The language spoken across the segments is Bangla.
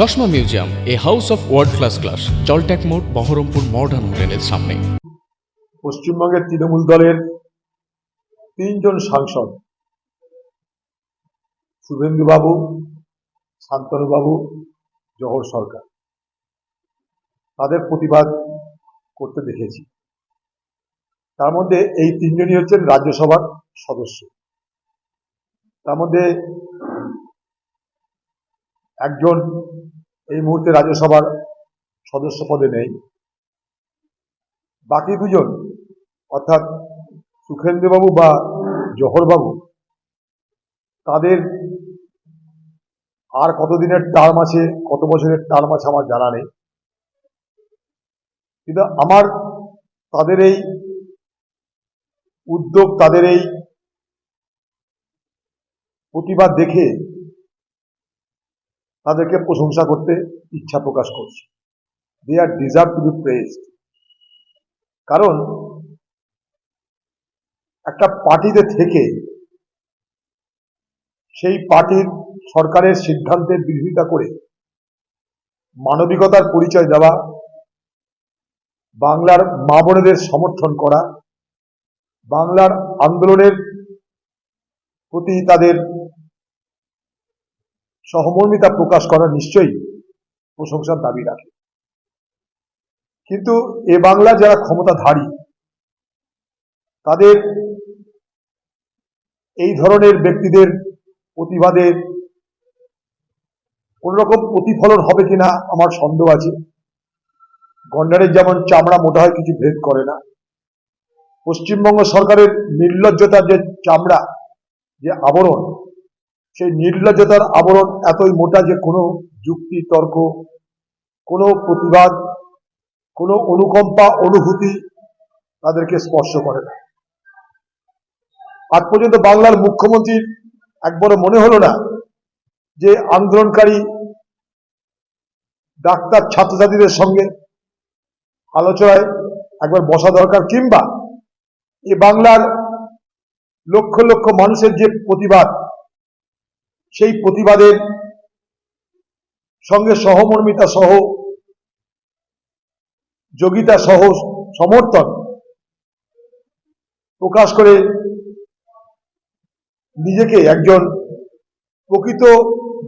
চশমা museum, a house of world class class জলট্যাক মোড়, বহরমপুর মডার্ন হোটেলের সামনে। পশ্চিমবঙ্গের তৃণমূল দলের তিনজন সাংসদ, শুভেন্দুবাবু, শান্তনুবাবু জহর সরকার। তাদের প্রতিবাদ করতে দেখেছি। তার মধ্যে এই তিনজনই হচ্ছেন রাজ্যসভার সদস্য। তার মধ্যে একজন এই মুহূর্তে রাজ্যসভার সদস্য পদে নেই। বাকি দুজন, অর্থাৎ সুখেন্দ্রবাবু বা জহরবাবু, তাদের আর কতদিনের টার্ম আছে, কত বছরের টার্ম আছে আমার জানা নেই। কিন্তু আমার তাদের এই উদ্যোগ, তাদের এই প্রতিবাদ দেখে তাদেরকে প্রশংসা করতে ইচ্ছা প্রকাশ করছে। They are deserve to be pressed কারণ, একটা পার্টিতে থেকে সেই পার্টির সরকারের সিদ্ধান্তের বিরোধিতা করে মানবিকতার পরিচয় দেওয়া, বাংলার মা বোনেদের সমর্থন করা, বাংলার আন্দোলনের প্রতি তাদের সহমর্মিতা প্রকাশ করা নিশ্চয়ই প্রশংসার দাবি রাখে। কিন্তু এ বাংলা যারা ক্ষমতাধারী, তাদের এই ধরনের ব্যক্তিদের প্রতিবাদের কোন রকম প্রতিফলন হবে কিনা আমার সন্দেহ আছে। গন্ডারের যেমন চামড়া মোটা হয়, কিছু ভেদ করে না। পশ্চিমবঙ্গ সরকারের নির্লজ্জতার যে চামড়া, যে আবরণ সেই নির্লজ্জতার আবরণ এতই মোটা যে কোনো যুক্তি, তর্ক, কোনো প্রতিবাদ, কোনো অনুকম্পা, অনুভূতি তাদেরকে স্পর্শ করে না। আজ পর্যন্ত বাংলার মুখ্যমন্ত্রীর একবারও মনে হলো না যে আন্দোলনকারী ডাক্তার ছাত্রছাত্রীদের সঙ্গে আলোচনায় একবার বসা দরকার কিংবা এ বাংলার লক্ষ লক্ষ মানুষের যে প্রতিবাদ সেই প্রতিবাদের সঙ্গে সহমর্মিতা সহ, যোগিতা সহ সমর্থন প্রকাশ করে নিজেকে একজন প্রকৃত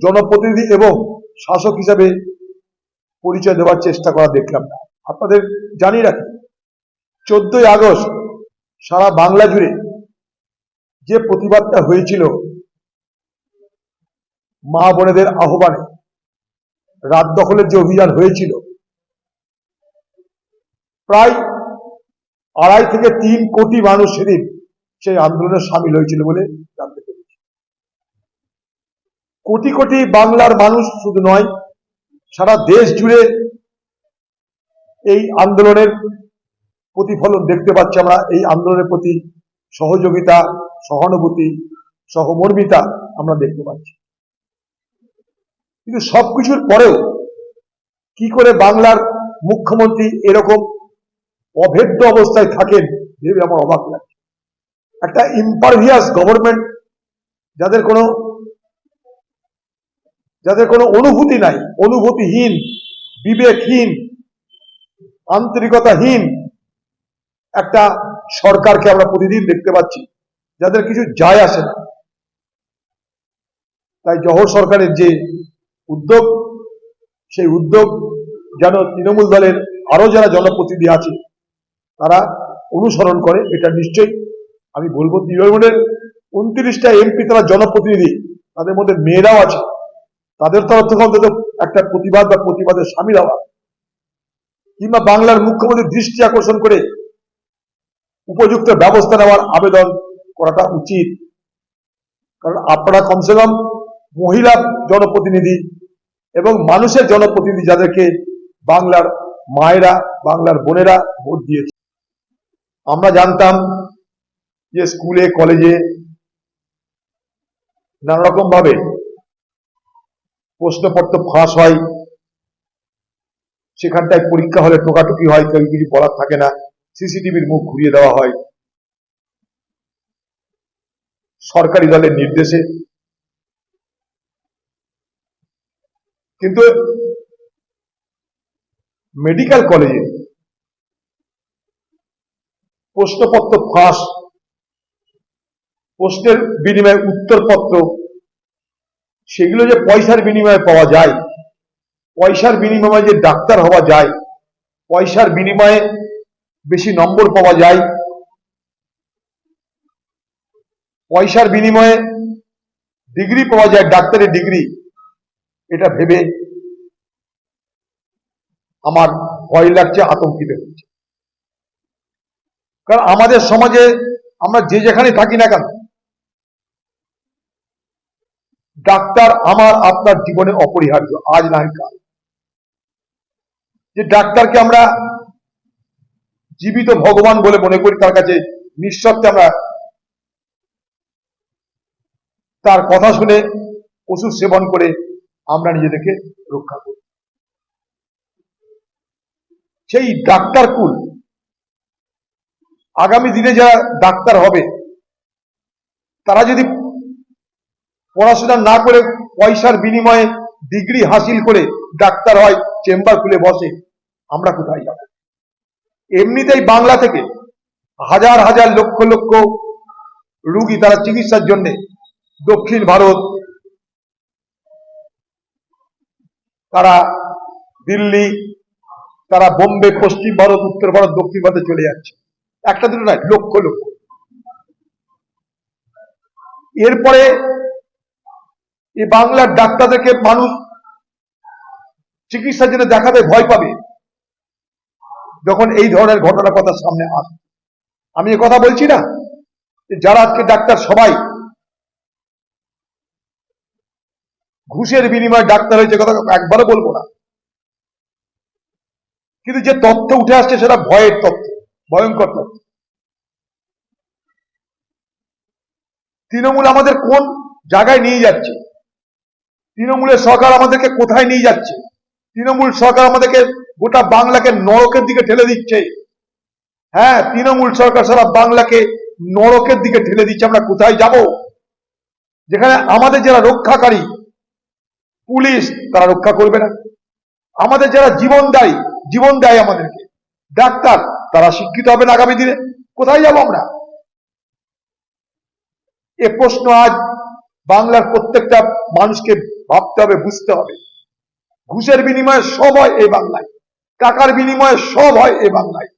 জনপ্রতিনিধি এবং শাসক হিসাবে পরিচয় দেওয়ার চেষ্টা করা দেখলাম। আপনাদের জানিয়ে রাখি, চোদ্দই আগস্ট সারা বাংলা জুড়ে যে প্রতিবাদটা হয়েছিল মা বোনেদের আহ্বানে রাত দখলের যে অভিযান হয়েছিল, প্রায় আড়াই থেকে তিন কোটি মানুষ সেদিন সেই আন্দোলনে সামিল হয়েছিল বলে জানতে পেরেছি। কোটি কোটি বাংলার মানুষ শুধু নয়, সারা দেশ জুড়ে এই আন্দোলনের প্রতিফলন দেখতে পাচ্ছি আমরা। এই আন্দোলনের প্রতি সহযোগিতা, সহানুভূতি, সহমর্মিতা আমরা দেখতে পাচ্ছি। কিন্তু সবকিছুর পরেও কি করে বাংলার মুখ্যমন্ত্রী এরকম অভেদ্য অবস্থায় থাকেন ভেবে আমার অবাক লাগে একটা ইম্পারভিয়াস গভর্নমেন্ট যাদের কোনো যাদের কোনো অনুভূতি নাই, অনুভূতিহীন, বিবেকহীন, আন্তরিকতাহীন একটা সরকারকে আমরা প্রতিদিন দেখতে পাচ্ছি, যাদের কিছু যায় আসে না। তাই জহর সরকারের যে উদ্যোগ, সেই উদ্যোগ যেন তৃণমূল দলের আরও যারা জনপ্রতিনিধি আছে, তারা অনুসরণ করে, এটা নিশ্চয়ই আমি বলব। তৃণমূলের উনত্রিশটা এমপি তারা জনপ্রতিনিধি, তাদের মধ্যে মেয়েরাও আছে। তাদের তরফ থেকে অন্তত একটা প্রতিবাদ বা প্রতিবাদের সামিল হওয়া। কিংবা বাংলার মুখ্যমন্ত্রীর দৃষ্টি আকর্ষণ করে উপযুক্ত ব্যবস্থা নেওয়ার আবেদন করাটা উচিত। কারণ আপনারা কমসে কম মহিলা জনপ্রতিনিধি এবং মানুষের জনপ্রতিনিধি যাদেরকে বাংলার মায়েরা, বাংলার বোনেরা ভোট দিয়েছে। আমরা জানতাম যে স্কুলে, কলেজে নানা রকম ভাবে প্রশ্নপত্র ফাঁস হয়। সেখানটায় পরীক্ষা হলে টোকাটুকি হয় কেউ কিছু বলার থাকে না, সিসিটিভির মুখ ঘুরিয়ে দেওয়া হয়। সরকারি দলের নির্দেশে কিন্তু মেডিকেল কলেজে প্রশ্নপত্র ফাঁস, প্রশ্নের বিনিময়ে উত্তরপত্র, সেগুলো যে পয়সার বিনিময়ে পাওয়া যায়, পয়সার বিনিময়ে যে ডাক্তার হওয়া যায়, পয়সার বিনিময়ে বেশি নম্বর পাওয়া যায়, পয়সার বিনিময়ে ডিগ্রি পাওয়া যায়, ডাক্তারের ডিগ্রি এটা ভেবে আমার ভয় লাগছে, আতঙ্কিত হচ্ছে। কারণ আমাদের সমাজে আমরা যে যেখানে থাকি না কেন, ডাক্তার আমার আপনার জীবনে অপরিহার্য, আজ না কাল। যে ডাক্তারকে আমরা জীবিত ভগবান বলে মনে করি, তার কাছে নিঃশব্দে আমরা তার কথা শুনে ওষুধ সেবন করে আমরা নিজেদেরকে রক্ষা করি। সেই ডাক্তার কুল, আগামী দিনে যারা ডাক্তার হবে, তারা যদি পড়াশোনা না করে পয়সার বিনিময়ে ডিগ্রি হাসিল করে ডাক্তার হয়, চেম্বার খুলে বসে, আমরা কোথায় যাব? এমনিতেই বাংলা থেকে হাজার হাজার লক্ষ লক্ষ রুগী তারা চিকিৎসার জন্য দক্ষিণ ভারত তারা দিল্লি, তারা বোম্বে, পশ্চিম ভারত, উত্তর ভারত, দক্ষিণ ভারতে চলে যাচ্ছে। একটা দুটো নয়, লক্ষ লক্ষ। এরপরে এই বাংলার ডাক্তারদেরকে মানুষ চিকিৎসার জন্য দেখাতে ভয় পাবে। যখন এই ধরনের ঘটনার কথা সামনে আসে আমি কথা বলছি না যারা আজকে ডাক্তার সবাই ঘুষের বিনিময়ে ডাক্তার হয়েছে কথা একবারও বলব না। কিন্তু যে তথ্য উঠে আসছে সেটা ভয়ের তথ্য, ভয়ঙ্কর তথ্য। তৃণমূল আমাদের কোন জায়গায় নিয়ে যাচ্ছে? তৃণমূলের সরকার আমাদেরকে কোথায় নিয়ে যাচ্ছে? তৃণমূল সরকার আমাদেরকে গোটা বাংলাকে নরকের দিকে ঠেলে দিচ্ছে। হ্যাঁ তৃণমূল সরকার সারা বাংলাকে নরকের দিকে ঠেলে দিচ্ছে। আমরা কোথায় যাব? যেখানে আমাদের যারা রক্ষাকারী পুলিশ তারা রক্ষা করবে না। আমাদের যারা জীবন দেয় জীবন দেয় আমাদেরকে, ডাক্তার, তারা শিক্ষিত হবে না আগামী দিনে। কোথায় যাব আমরা? এ প্রশ্ন আজ বাংলার প্রত্যেকটা মানুষকে ভাবতে হবে, বুঝতে হবে। ঘুষের বিনিময়ে সব হয় এই বাংলায়, টাকার বিনিময়ে সব হয় এই বাংলায়।